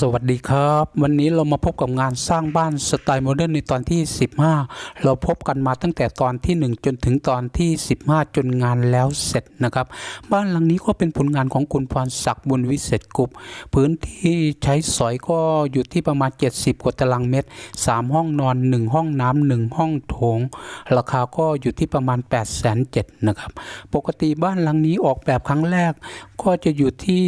สวัสดีครับ วันนี้เรามาพบกับงานสร้างบ้านสไตล์โมเดิร์นในตอนที่ 15 เราพบกันมาตั้งแต่ตอนที่ 1 จนถึงตอนที่ 15 จนงานแล้วเสร็จนะครับ บ้านหลังนี้ก็เป็นผลงานของคุณพรศักดิ์บุญวิเศษกุลพื้นที่ใช้สอยก็อยู่ที่ประมาณ 70 กว่าตารางเมตร 3 ห้องนอน 1 ห้องน้ำ1ห้องโถง ราคาก็อยู่ที่ประมาณ 8 7 0 0 0นะครับ ปกติบ้านหลังนี้ออกแบบครั้งแรกก็จะอยู่ที่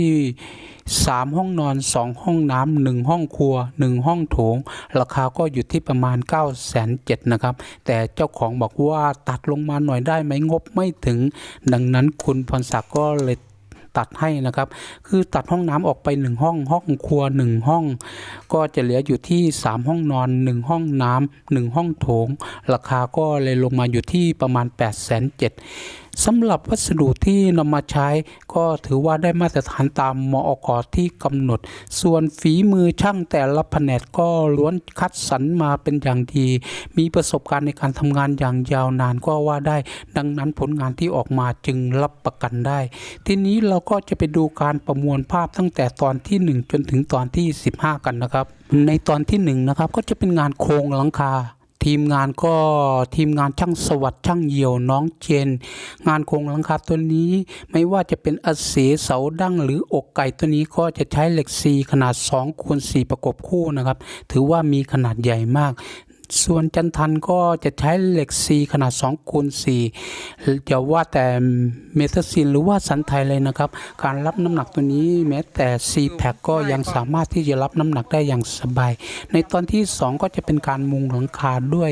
สามห้องนอนสองห้องน้ำหนึ่งห้องครัวหนึ่งห้องโถง ราคาก็อยู่ที่ประมาณ9ก้าแสนเจ็ดนะครับ แต่เจ้าของบอกว่าตัดลงมาหน่อยได้ไหมงบไม่ถึง ดังนั้นคุณพรศักดิ์ก็เลยตัดให้นะครับ คือตัดห้องน้ำออกไปหนึ่งห้อง ห้องครัวหนึ่งห้อง ก็จะเหลืออยู่ที่ 3 ห้องนอน 1 ห้องน้ำหนึ่งห้องโถง ราคาก็เลยลงมาอยู่ที่ประมาณ 8 7 0 0 0 สำหรับวัสดุที่นำมาใช้ ก็ถือว่าได้มาตรฐานตามมอกที่กำหนด ส่วนฝีมือช่างแต่ละแผนกก็ล้วนคัดสรรมาเป็นอย่างดี มีประสบการณ์ในการทำงานอย่างยาวนานก็ว่าได้ ดังนั้นผลงานที่ออกมาจึงรับประกันได้ ทีนี้เราก็จะไปดูการประมวลภาพตั้งแต่ตอนที่ 1 จนถึงตอนที่ 15 กันนะครับ ในตอนที่ 1 นะครับก็จะเป็นงานโครงหลังคา ทีมงานก็ทีมงานช่างสวัสดิ์ช่างเหี่ยวน้องเจน งานโครงหลังคาตัวนี้ ไม่ว่าจะเป็นอเสเสาดั้งหรืออกไก่ตัวนี้ก็จะใช้เหล็กซีขนาด2คูณ4ประกบคู่นะครับ ถือว่ามีขนาดใหญ่มาก ส่วนจันทันก็จะใช้เหล็กซีขนาด2คูณ4จะว่าแต่เมทัลซินหรือว่าสันไทยเลยนะครับ การรับน้ำหนักตัวนี้แม้แต่ซีแพคก็ยังสามารถที่จะรับน้ำหนักได้อย่างสบาย ในตอนที่ 2 ก็จะเป็นการมุงหลังคาด้วย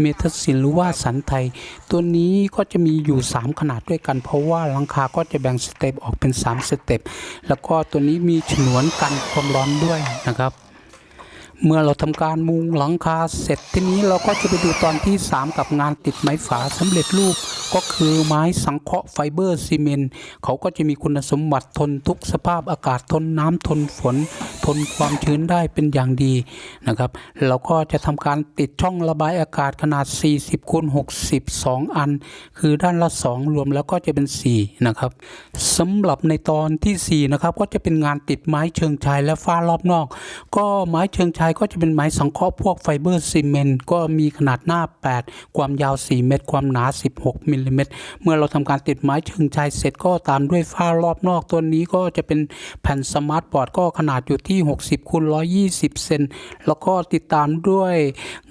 เมทัลซินหรือว่าสันไทย ตัวนี้ก็จะมีอยู่ 3 ขนาดด้วยกัน เพราะว่าหลังคาก็จะแบ่งสเต็ปออกเป็น 3 สเต็ปแล้วก็ตัวนี้มีฉนวนกันความร้อนด้วยนะครับ เมื่อเราทำการมุงหลังคาเสร็จทีนี้เราก็จะไปดูตอนที่ 3 กับงานติดไม้ฝาสำเร็จรูป ก็คือไม้สังเคราะห์ไฟเบอร์ซีเมนต์เขาก็จะมีคุณสมบัติทนทุกสภาพอากาศทนน้ำทนฝน ทนความชื้นได้เป็นอย่างดีนะครับเราก็จะทำการติดช่องระบายอากาศขนาด 40คูณ60 2อัน คือด้านละ 2 รวมแล้วก็จะเป็น 4 นะครับสำหรับในตอนทีสี่ 4 นะครับก็จะเป็นงานติดไม้เชิงชายและฝ้ารอบนอก ก็ไม้เชิงชายก็จะเป็นไม้สังเคราะห์พวกไฟเบอร์ซีเมนต์ก็มีขนาดหน้า 8 ความยาว 4 เมตร ความหนา 16มิลลิเมตรเมื่อเราทำการติดไม้เชิงชายเสร็จก็ตามด้วยฝ้ารอบนอกตัวนี้ก็จะเป็นแผ่นสมาร์ทบอร์ดก็ขนาดอยู่ที่ 60คูณ120 เซนแล้วก็ติดตามด้วย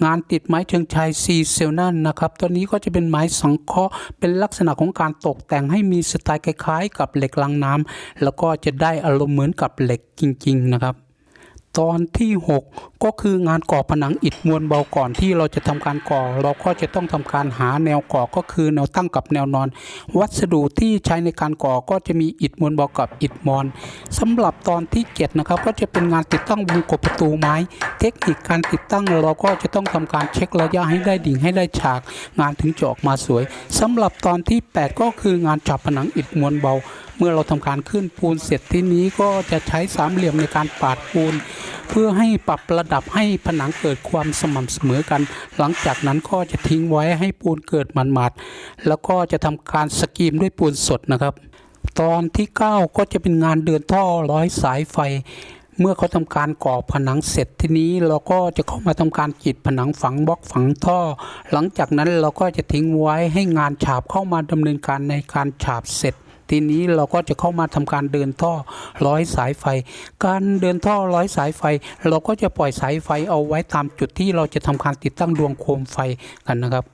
งานติดไม้เชิงชายซีเซลนั่นนะครับตัวนี้ก็จะเป็นไม้สังเคราะห์เป็นลักษณะของการตกแต่งให้มีสไตล์คล้ายๆ กับเหล็กลังน้ำแล้วก็จะได้อารมณ์เหมือนกับเหล็กจริง ๆ นะครับ ตอนที่ 6 ก็คืองานก่อผนังอิฐมวลเบาก่อนที่เราจะทำการก่อ เราก็จะต้องทำการหาแนวก่อก็คือแนวตั้งกับแนวนอน วัสดุที่ใช้ในการก่อก็จะมีอิฐมวลเบากับอิฐมอนสำหรับตอนที่7นะครับก็จะเป็นงานติดตั้งวงกบประตูไม้ เทคนิคการติดตั้งเราก็จะต้องทำการเช็คระยะให้ได้ดิ่งให้ได้ฉาก งานถึงจะออกมาสวยสำหรับตอนที่ 8 ก็คืองานจับผนังอิฐมวลเบา เมื่อเราทำการขึ้นปูนเสร็จที่นี้ก็จะใช้สามเหลี่ยมในการปาดปูน เพื่อให้ปรับระดับให้ผนังเกิดความสม่ำเสมอกัน หลังจากนั้นก็จะทิ้งไว้ให้ปูนเกิดมันมัดๆแล้วก็จะทำการสกีมด้วยปูนสดนะครับ ตอนที่ 9 ก็จะเป็นงานเดินท่อร้อยสายไฟเมื่อเขาทำการก่อผนังเสร็จทีนี้เราก็จะเข้ามาทำการกีดผนังฝังบล็อกฝังท่อ หลังจากนั้นเราก็จะทิ้งไว้ให้งานฉาบเข้ามาดำเนินการในการฉาบเสร็จ ทีนี้เราก็จะเข้ามาทำการเดินท่อร้อยสายไฟ การเดินท่อร้อยสายไฟ เราก็จะปล่อยสายไฟเอาไว้ตามจุดที่เราจะทำการติดตั้งดวงโคมไฟกันนะครับ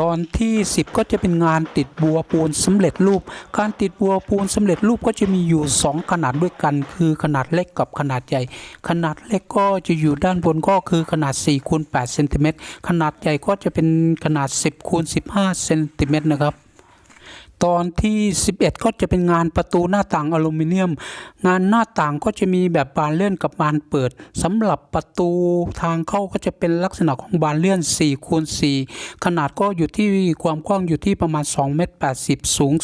ตอนที่ 10 ก็จะเป็นงานติดบัวปูนสำเร็จรูป การติดบัวปูนสำเร็จรูปก็จะมีอยู่ 2 ขนาดด้วยกัน คือขนาดเล็กกับขนาดใหญ่ ขนาดเล็กก็จะอยู่ด้านบนก็คือขนาด4คูณ8เซนติเมตรขนาดใหญ่ก็จะเป็นขนาด 10คูณ15เซนติเมตรนะครับ ตอนที่ 11 ก็จะเป็นงานประตูหน้าต่างอลูมิเนียม งานหน้าต่างก็จะมีแบบบานเลื่อนกับบานเปิดสำหรับประตูทางเข้าก็จะเป็นลักษณะของบานเลื่อน4คูณ4ขนาดก็อยู่ที่ความกว้างอยู่ที่ประมาณ2เมตร80 สูง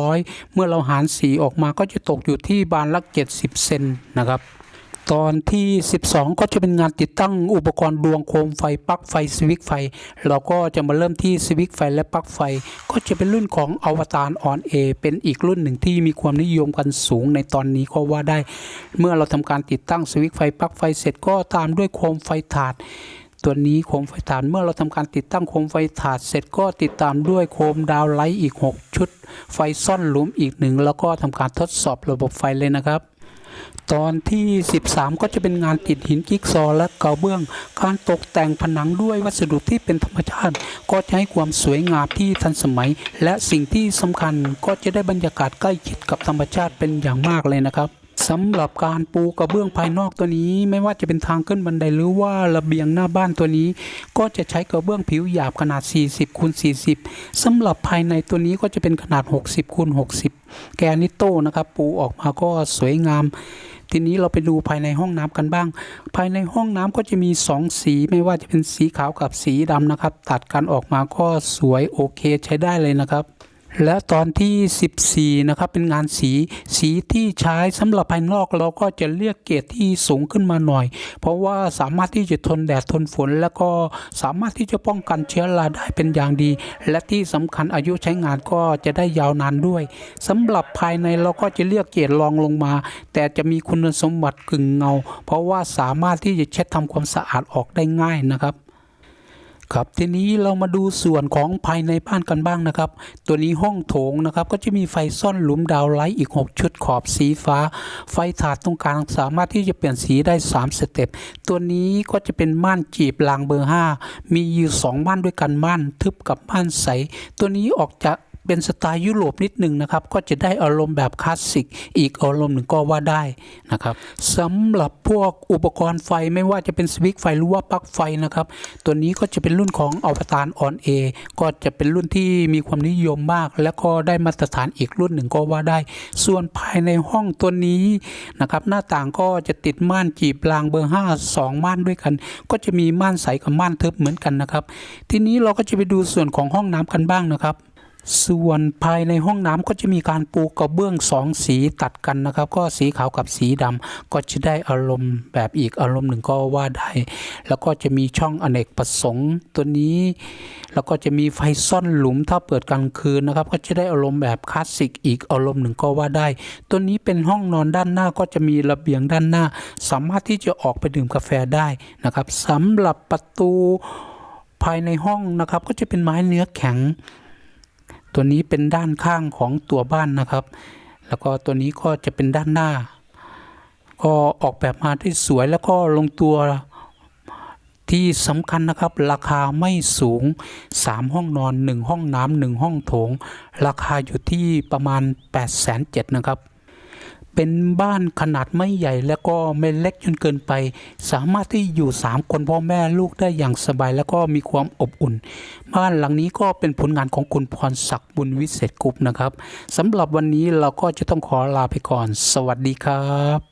200 เมื่อเราหารสีออกมาก็จะตกอยู่ที่บานละ70เซนนะครับ ตอนที่ 12 ก็จะเป็นงานติดตั้งอุปกรณ์ดวงโคมไฟปลั๊กไฟสวิตช์ไฟ เราก็จะมาเริ่มที่สวิตช์ไฟและปลั๊กไฟ ก็จะเป็นรุ่นของอวตารออนเอเป็นอีกรุ่นหนึ่งที่มีความนิยมกันสูงในตอนนี้ก็ว่าได้ เมื่อเราทำการติดตั้งสวิตช์ไฟปลั๊กไฟเสร็จก็ตามด้วยโคมไฟถาดตัวนี้โคมไฟถาดเมื่อเราทำการติดตั้งโคมไฟถาดเสร็จก็ติดตามด้วยโคมดาวไลท์อีก 6 ชุด ไฟซ่อนหลุมอีกหนึ่งแล้วก็ทำการทดสอบระบบไฟเลยนะครับ ตอนที่ 13 ก็จะเป็นงานติดหินกิ๊กซอว์และเกาเบื้อง การตกแต่งผนังด้วยวัสดุที่เป็นธรรมชาติ ก็จะให้ความสวยงามที่ทันสมัย และสิ่งที่สำคัญก็จะได้บรรยากาศใกล้ชิดกับธรรมชาติเป็นอย่างมากเลยนะครับ สำหรับการปูกระเบื้องภายนอกตัวนี้ ไม่ว่าจะเป็นทางขึ้นบันไดหรือว่าระเบียงหน้าบ้านตัวนี้ ก็จะใช้กระเบื้องผิวหยาบขนาด 40คูณ40สำหรับภายในตัวนี้ก็จะเป็นขนาด 60คูณ60 แกนิโต้นะครับ ปูออกมาก็สวยงาม ทีนี้เราไปดูภายในห้องน้ำกันบ้าง ภายในห้องน้ำก็จะมีสองสีไม่ว่าจะเป็นสีขาวกับสีดำนะครับ ตัดกันออกมาก็สวยโอเคใช้ได้เลยนะครับ และตอนที่ 14 นะครับ เป็นงานสี สีที่ใช้สำหรับภายนอกเราก็จะเลือกเกรดที่สูงขึ้นมาหน่อย เพราะว่าสามารถที่จะทนแดดทนฝน แล้วก็สามารถที่จะป้องกันเชื้อราได้เป็นอย่างดี และที่สำคัญอายุใช้งานก็จะได้ยาวนานด้วยสำหรับภายในเราก็จะเลือกเกรดรองลงมา แต่จะมีคุณสมบัติกึ่งเงา เพราะว่าสามารถที่จะเช็ดทำความสะอาดออกได้ง่ายนะครับ ครับทีนี้เรามาดูส่วนของภายในบ้านกันบ้างนะครับ ตัวนี้ห้องโถงนะครับก็จะมีไฟซ่อนหลุมดาวไลท์อีก 6 ชุดขอบสีฟ้า ไฟถาดตรงกลางสามารถที่จะเปลี่ยนสีได้ 3 สเต็ปตัวนี้ก็จะเป็นม่านจีบรางเบอร์ 5 มีอยู่ 2 ม่านด้วยกันม่านทึบกับม่านใส ตัวนี้ออกจาก เป็นสไตล์ยุโรปนิดหนึ่งนะครับ ก็จะได้อารมณ์แบบคลาสสิก อีกอารมณ์หนึ่งก็ว่าได้นะครับสำหรับพวกอุปกรณ์ไฟไม่ว่าจะเป็นสวิตช์ไฟหรือว่าปลั๊กไฟนะครับ ตัวนี้ก็จะเป็นรุ่นของอวตารออนเอก็จะเป็นรุ่นที่มีความนิยมมาก และก็ได้มาตรฐานอีกรุ่นหนึ่งก็ว่าได้ ส่วนภายในห้องตัวนี้นะครับหน้าต่างก็จะติดม่านจีบรางเบอร์ 5 2 ม่านด้วยกัน ก็จะมีม่านใสกับม่านทึบเหมือนกันนะครับ ทีนี้เราก็จะไปดูส่วนของห้องน้ำกันบ้างนะครับ ส่วนภายในห้องน้ำก็จะมีการปูกระเบื้องสองสีตัดกันนะครับ ก็สีขาวกับสีดำก็จะได้อารมณ์แบบอีกอารมณ์หนึ่งก็ว่าได้แล้วก็จะมีช่องอเนกประสงค์ตัวนี้ แล้วก็จะมีไฟซ่อนหลุมถ้าเปิดกลางคืนนะครับ ก็จะได้อารมณ์แบบคลาสสิกอีกอารมณ์หนึ่งก็ว่าได้ ตัวนี้เป็นห้องนอนด้านหน้าก็จะมีระเบียงด้านหน้า สามารถที่จะออกไปดื่มกาแฟได้นะครับสำหรับประตูภายในห้องนะครับ ก็จะเป็นไม้เนื้อแข็ง ตัวนี้เป็นด้านข้างของตัวบ้านนะครับ แล้วก็ตัวนี้ก็จะเป็นด้านหน้า ก็ออกแบบมาได้สวยแล้วก็ลงตัวที่สำคัญนะครับ ราคาไม่สูง 3 ห้องนอน 1 ห้องน้ำหนึ่งห้องโถง ราคาอยู่ที่ประมาณ 8 7 0 0 0นะครับ เป็นบ้านขนาดไม่ใหญ่แล้วก็ไม่เล็กจนเกินไป สามารถที่อยู่ 3 คนพ่อแม่ลูกได้อย่างสบายแล้วก็มีความอบอุ่น บ้านหลังนี้ก็เป็นผลงานของคุณพรศักดิ์บุญวิเศษกุ๊ปนะครับสำหรับวันนี้เราก็จะต้องขอลาไปก่อน สวัสดีครับ